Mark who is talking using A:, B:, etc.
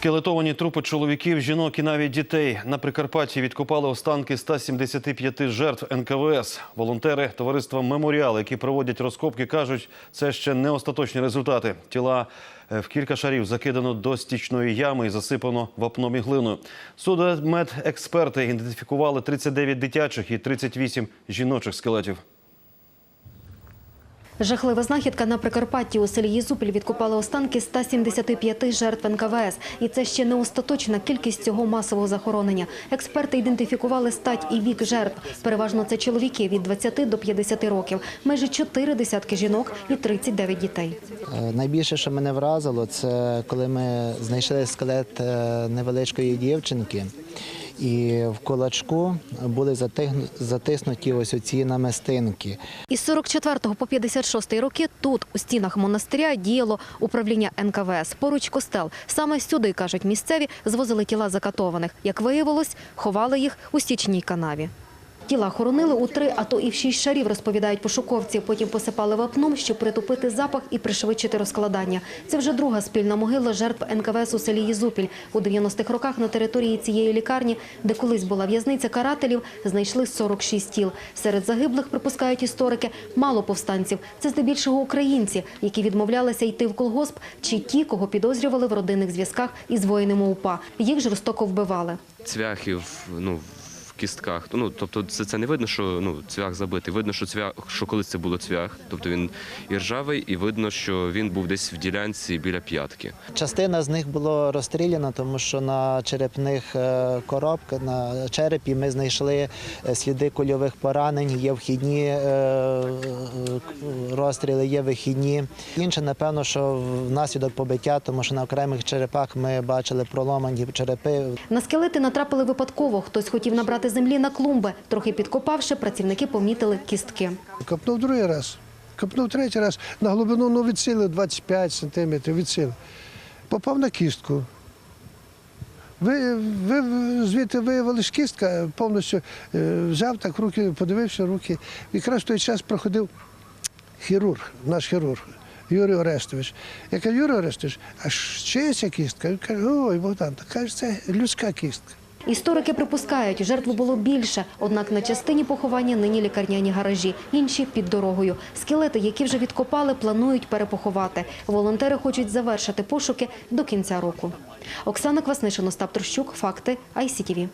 A: Скелетовані трупи чоловіків, жінок і навіть дітей. На Прикарпатті відкопали останки 175 жертв НКВС. Волонтери товариства «Меморіал», які проводять розкопки, кажуть, це ще не остаточні результати. Тіла е, в кілька шарів закидано до стічної ями і засипано вапном і глиною. Судмедексперти ідентифікували 39 дитячих і 38 жіночих скелетів.
B: Жахлива знахідка на Прикарпатті у селі Єзупіль відкопали останки 175 жертв НКВС. І це ще не остаточна кількість цього масового захоронення. Експерти ідентифікували стать і вік жертв. Переважно це чоловіки від 20 до 50 років. Майже чотири десятки жінок і 39 дітей.
C: Е, Найбільше, що мене вразило, це коли ми знайшли скелет е, невеличкої дівчинки, і в кулачку були затиснуті ось оці намистинки.
B: Із 44 по 56 роки тут, у стінах монастиря, діяло управління НКВС. Поруч костел. Саме сюди, кажуть місцеві, звозили тіла закатованих. Як виявилось, ховали їх у стічній канаві. Тіла хоронили у три, а то і в шість шарів, розповідають пошуковці. Потім посипали вапном, щоб притупити запах і пришвидшити розкладання. Це вже друга спільна могила жертв НКВС у селі Єзупіль. У 90-х роках на території цієї лікарні, де колись була в'язниця карателів, знайшли 46 тіл. Серед загиблих, припускають історики, мало повстанців. Це здебільшого українці, які відмовлялися йти в колгосп, чи ті, кого підозрювали в родинних зв'язках із воїнами УПА. Їх жорстоко вбивали.
D: цвяхів ну, кістках. Ну, тобто це, це не видно, що ну, цвях забитий. Видно, що цвях, що колись це було цвях. Тобто він і ржавий, і видно, що він був десь в ділянці біля п'ятки.
C: Частина з них було розстріляна, тому що на черепних е, коробках, на черепі ми знайшли е, сліди кульових поранень, є вхідні е, розстріли, є вихідні. Інше, напевно, що внаслідок побиття, тому що на окремих черепах ми бачили проломані черепи.
B: На скелети натрапили випадково. Хтось хотів набрати землі на клумби. Трохи підкопавши, працівники помітили кістки.
E: Копнув другий раз, копнув третій раз, на глибину ну, від сили 25 сантиметрів від сили. Попав на кістку. Ви, ви звідти виявили кістка, повністю е, взяв так руки, подивився руки. Якраз в той час проходив хірург, наш хірург. Юрій Орестович. Я кажу, Юрій Орестович, а ж чия ця кістка? Він каже, ой, Богдан, так каже, це людська кістка.
B: Історики припускають, жертв було більше, однак на частині поховання нині лікарняні гаражі, інші під дорогою. Скелети, які вже відкопали, планують перепоховати. Волонтери хочуть завершити пошуки до кінця року. Оксана Кваснишин, Остап Трощук, Факти, ICTV.